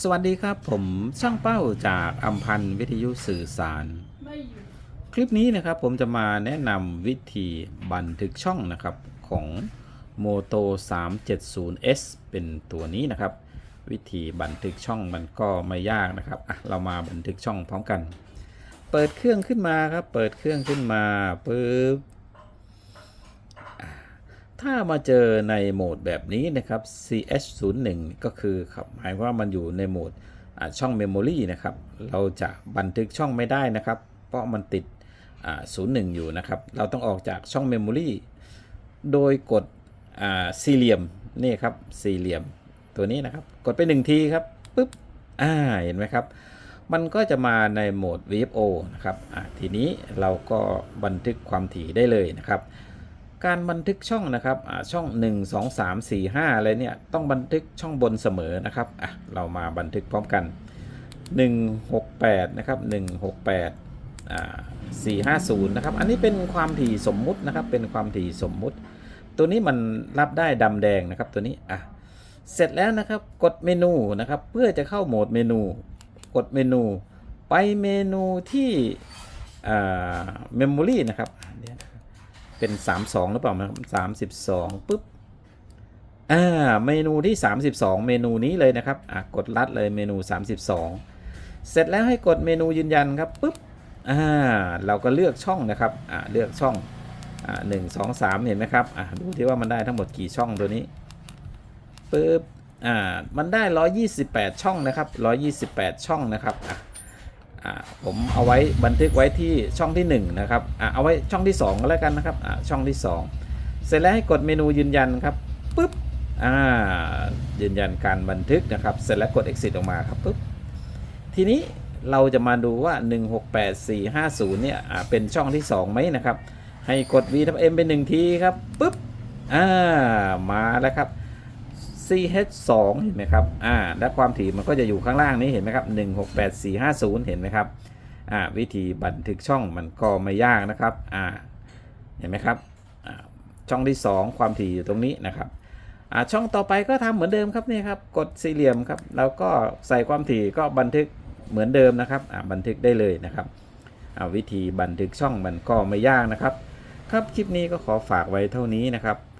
สวัสดีครับผมช่างเป้าจากอัมพันธ์วิทยุสื่อสาร คลิปนี้นะครับผมจะมาแนะนำวิธีบันทึกช่องนะครับของ Moto 370S เป็นตัวนี้นะครับ วิธีบันทึกช่องมันก็ไม่ยากนะครับอะเรามาบันทึกช่องพร้อมกัน เปิดเครื่องขึ้นมาครับ เปิดเครื่องขึ้นมาปึ๊บ ถ้ามาเจอในโหมดแบบนี้นะครับ ch01 ก็คือครับหมายว่ามันอยู่ในโหมดช่อง Memory นะครับ เราจะบันทึกช่องไม่ได้นะครับ เพราะมันติด 01 อยู่นะครับ เราต้องออกจากช่อง Memory โดยกดสี่เหลี่ยมนี่ครับสี่เหลี่ยมตัวนี้นะครับ กดไปหนึ่งทีครับปุ๊บอ่าเห็นไหมครับ มันก็จะมาในโหมด VFO นะครับทีนี้เราก็บันทึกความถี่ได้เลยนะครับ การบันทึกช่องนะครับอ่าช่อง 1 2 3 4 5อะไรเนี่ยต้องบันทึกช่องบนเสมอนะครับอะเรามาบันทึกพร้อมกัน 168 นะครับ 168อ่า450 นะครับ อันนี้เป็นความถี่สมมุตินะครับ เป็นความถี่สมมุติ ตัวนี้มันรับได้ดำแดงนะครับตัวนี้อะเสร็จแล้วนะครับกดเมนูนะครับเพื่อจะเข้าโหมดเมนู กดเมนู ไปเมนูที่อ่าเมมโมรีนะครับอะ เดี๋ยวนะครับเป็น 32 หรือเปล่านะครับ32ปุ๊บ อ่า เมนูที่ 32 เมนูนี้เลยนะครับ อะ กดลัดเลยเมนู 32 เสร็จแล้วให้กดเมนูยืนยันครับปุ๊บ อ่า เราก็เลือกช่องนะครับ อ่า เลือกช่อง อ่าหนึ่งสองสามเห็นไหมครับ อ่าดูที่ว่ามันได้ทั้งหมดกี่ช่องตัวนี้ปุ๊บ อ่า มันได้ 128 ช่องนะครับ 128 ช่องนะครับ อะ ผมเอาไว้บันทึกไว้ที่ช่องที่ 1 นะครับอ่าเอาไว้ช่องที่ 2 ก็แล้วกันนะครับอ่าช่องที่ 2 เสร็จแล้วให้กดเมนูยืนยันครับปุ๊บอ่ายืนยันการบันทึกนะครับ เสร็จแล้วกด exit ออกมาครับปุ๊บทีนี้เราจะมาดูว่า 168450 เนี่ยอ่าเป็นช่องที่ 2 ไหมนะครับ ให้กด V ทับ M เป็น1ทีครับปุ๊บอ่ามาแล้วครับ CH2 เห็นไหมครับ อ่า และความถี่มันก็จะอยู่ข้างล่างนี้เห็นไหมครับ 168450 เห็นไหมครับ อ่า วิธีบันทึกช่องมันก็ไม่ยากนะครับ อ่า เห็นไหมครับ อ่า ช่องที่ 2 ความถี่อยู่ตรงนี้นะครับ อ่า ช่องต่อไปก็ทำเหมือนเดิมครับนี่ครับ กดสี่เหลี่ยมครับ แล้วก็ใส่ความถี่ก็บันทึกเหมือนเดิมนะครับ อ่า บันทึกได้เลยนะครับ อ่า วิธีบันทึกช่องมันก็ไม่ยากนะครับ ครับ คลิปนี้ก็ขอฝากไว้เท่านี้นะครับ